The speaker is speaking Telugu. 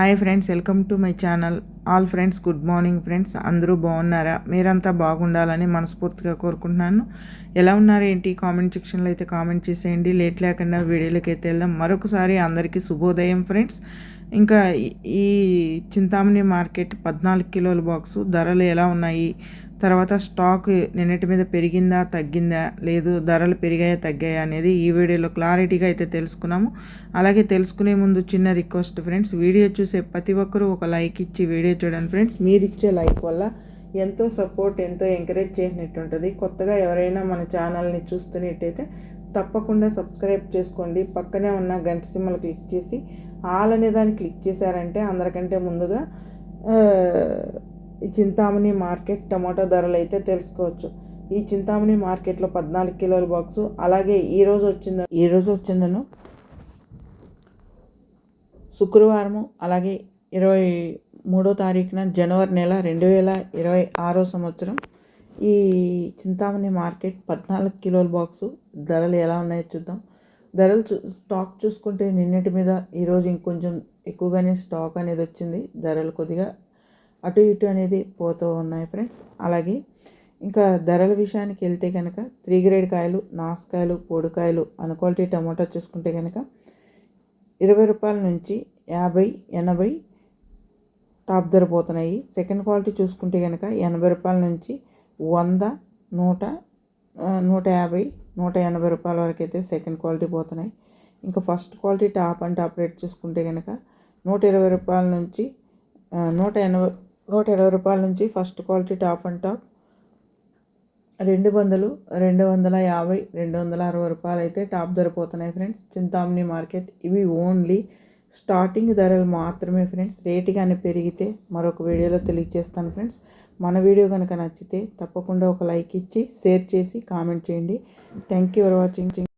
Hi friends welcome to my channel. All friends good morning friends. అందరూ బాగున్నారా? మీరంతా బాగుండాలని మనస్ఫూర్తిగా కోరుకుంటున్నాను. ఎలా ఉన్నారు ఏంటి? కామెంట్ సెక్షన్లో అయితే కామెంట్ చేసేయండి. లేట్ లేకుండా వీడియోలోకి అయితే వెళ్దాం. మరొకసారి అందరికీ శుభోదయం ఫ్రెండ్స్. ఇంకా ఈ చింతామణి మార్కెట్ పద్నాలుగు కిలోల బాక్సు ధరలు ఎలా ఉన్నాయి? తర్వాత స్టాక్ నిన్నటి మీద పెరిగిందా తగ్గిందా లేదు ధరలు పెరిగాయా తగ్గాయా అనేది ఈ వీడియోలో క్లారిటీగా అయితే తెలుసుకున్నాము. అలాగే తెలుసుకునే ముందు చిన్న రిక్వెస్ట్ ఫ్రెండ్స్ వీడియో చూసే ప్రతి ఒక్కరూ ఒక లైక్ ఇచ్చి వీడియో చూడండి ఫ్రెండ్స్. మీరు ఇచ్చే లైక్ వల్ల ఎంతో సపోర్ట్ ఎంతో ఎంకరేజ్ చేసినట్టు ఉంటుంది. కొత్తగా ఎవరైనా మన ఛానల్ని చూస్తున్నట్టయితే తప్పకుండా సబ్స్క్రైబ్ చేసుకోండి. పక్కనే ఉన్న గంట సిమ్మలు క్లిక్ చేసి ఆల్ అనే దాన్ని క్లిక్ చేశారంటే అందరికంటే ముందుగా ఈ చింతామణి మార్కెట్ టమాటో ధరలు అయితే తెలుసుకోవచ్చు. ఈ చింతామణి మార్కెట్లో పద్నాలుగు కిలోల బాక్సు అలాగే ఈరోజు వచ్చింద ఈరోజు వచ్చిందను శుక్రవారము అలాగే ఇరవై మూడో తారీఖున జనవరి నెల రెండు వేల ఇరవై ఆరో సంవత్సరం. ఈ చింతామణి మార్కెట్ పద్నాలుగు కిలోల బాక్సు ధరలు ఎలా ఉన్నాయో చూద్దాం. ధరలు చూ స్టాక్ చూసుకుంటే నిన్నటి మీద ఈరోజు ఇంకొంచెం ఎక్కువగానే స్టాక్ అనేది వచ్చింది. ధరలు కొద్దిగా అటు ఇటు అనేది పోతూ ఉన్నాయి ఫ్రెండ్స్. అలాగే ఇంకా ధరల విషయానికి వెళ్తే కనుక త్రీ గ్రేడ్ కాయలు నాసుకాయలు పొడికాయలు అన్క్వాలిటీ టమాటా చూసుకుంటే కనుక ఇరవై రూపాయల నుంచి యాభై ఎనభై టాప్ ధర పోతున్నాయి. సెకండ్ క్వాలిటీ చూసుకుంటే కనుక ఎనభై రూపాయల నుంచి వంద నూట నూట యాభై నూట ఎనభై రూపాయల వరకు అయితే సెకండ్ క్వాలిటీ పోతున్నాయి. ఇంకా first quality top and top rate చూసుకుంటే కనుక నూట ఇరవై రూపాయల నుంచి నూట ఎనభై నూట ఇరవై రూపాయల నుంచి first quality top and top రెండు వందలు రెండు వందల యాభై రెండు వందల అరవై రూపాయలు అయితే టాప్ ధర పోతున్నాయి ఫ్రెండ్స్. చింతామణి మార్కెట్. ఇవి ఓన్లీ స్టార్టింగ్ ధరలు మాత్రమే ఫ్రెండ్స్. రేటు కానీ పెరిగితే మరొక వీడియోలో తెలియజేస్తాను ఫ్రెండ్స్. మన వీడియో కనుక నచ్చితే తప్పకుండా ఒక లైక్ ఇచ్చి షేర్ చేసి కామెంట్ చేయండి. Thank you for watching